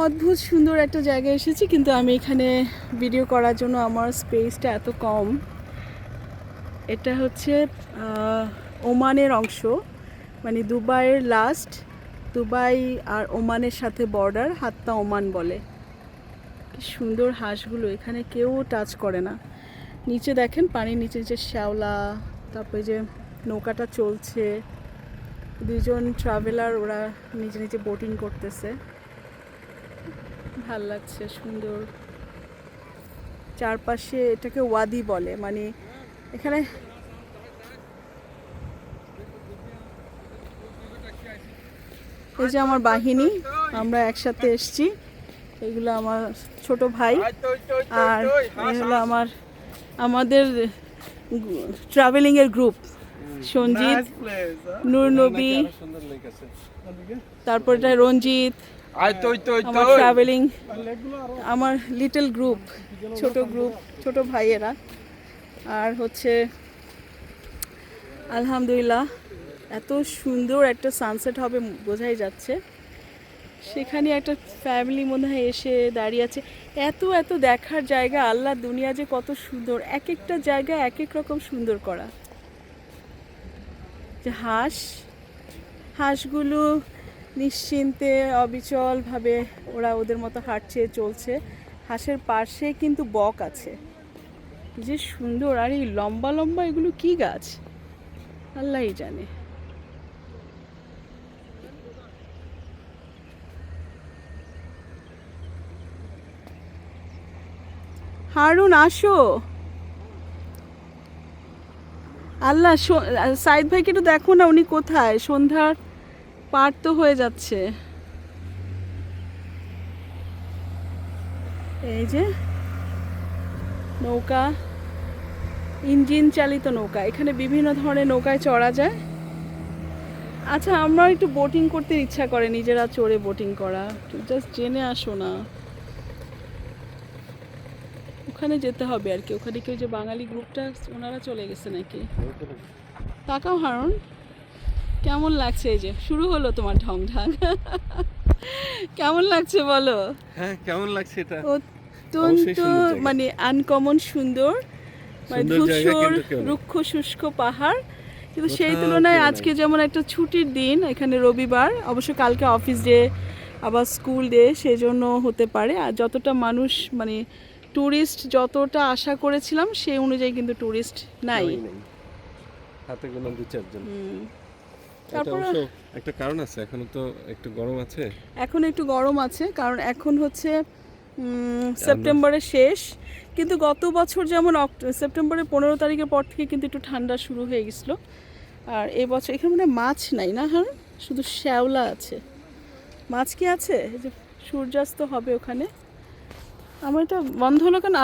অদ্ভুত সুন্দর একটা জায়গায় এসেছি, কিন্তু আমি এখানে ভিডিও করার জন্য আমার স্পেসটা এত কম। এটা হচ্ছে ওমানের অংশ মানে দুবাইয়ের লাস্ট দুবাই আর ওমানের সাথে বর্ডার হাত্তা ওমান বলে। কি সুন্দর হাঁসগুলো, এখানে কেউ টাচ করে না। নিচে দেখেন, পানির নিচে যে শ্যাওলা, তারপরে যে নৌকাটা চলছে দুজন ট্রাভেলার ওরা নিজে নিজে বোটিং করতেছে। ভালো লাগছে, সুন্দর। চারপাশে এটাকে ওয়াদি বলে মানে এখানে এই যে আমার বাহিনী, আমরা একসাথে এসছি। এগুলো আমার ছোট ভাই আর এগুলো আমার, আমাদের ট্রাভেলিং এর গ্রুপ সঞ্জিত নূর নবী তারপর এটা রঞ্জিত আমার ট্রাভেলিং আমার লিটল গ্রুপ ছোট গ্রুপ ছোট ভাইয়েরা। আর হচ্ছে আলহামদুলিল্লাহ এত সুন্দর একটা সানসেট হবে বোঝাই যাচ্ছে। সেখানে একটা ফ্যামিলি মনে হয় এসে দাঁড়িয়ে আছে। এত এত দেখার জায়গা আল্লাহ দুনিয়া যে কত সুন্দর। এক একটা জায়গা এক এক রকম সুন্দর করা। হাঁস, হাঁসগুলো নিশ্চিন্তে অবিচলভাবে ওরা ওদের মতো হাঁটছে, চলছে। হাঁসের পাশে কিন্তু বক আছে। যে সুন্দর, আর এই লম্বা লম্বা এগুলো কি গাছ? আল্লাহই জানে। হারুন, আসো। আল্লাহ সাইদ ভাইকে একটু দেখো না, উনি কোথায়? সন্ধ্যার পার তো হয়ে যাচ্ছে। এই যে, নৌকা, ইঞ্জিন চালিত নৌকা। এখানে বিভিন্ন ধরনের নৌকায় চড়া যায়। আচ্ছা আমরা একটু বোটিং করতে ইচ্ছা করে, নিজেরা চড়ে বোটিং করা। জাস্ট জেনে আসো না। ওখানে যেতে হবে আর কি। ওখানে কেউ যে বাঙালি গ্রুপটা ওনারা চলে গেছে নাকি? তাকাও হারুন কেমন লাগছে এই যে? শুরু হলো তোমার ঢং ঢং কেমন লাগছে বলো? হ্যাঁ কেমন লাগছে এটা? অত্যন্ত। মানে আনকমন সুন্দর মানে ধূসর রুক্ষ শুষ্ক পাহাড়। কিন্তু সেই তুলনায় আজকে যেমন একটা ছুটির দিন এখানে রবিবার অবশ্য কালকে অফিস ডে আবার স্কুল ডে সেই জন্য হতে পারে। আর যতটা মানুষ মানে ট্যুরিস্ট যতটা আশা করেছিলাম সেই অনুযায়ী কিন্তু ট্যুরিস্ট নাই। হাতে গোনা দু চারজন। একটা কারণ আছে এখনও তো একটু গরম আছে। এখন একটু গরম আছে কারণ এখন হচ্ছে সেপ্টেম্বরের শেষ। কিন্তু গত বছর যেমন সেপ্টেম্বরের পনেরো তারিখের পর থেকে কিন্তু একটু ঠান্ডা শুরু হয়ে গেছিল। আর এই বছর এখানে মানে মাছ নাই না হ্যাঁ? শুধু শ্যাওলা আছে। মাছ কি আছে? যে সূর্যাস্ত হবে ওখানে? আমার এটা বন্ধ হলো কেন?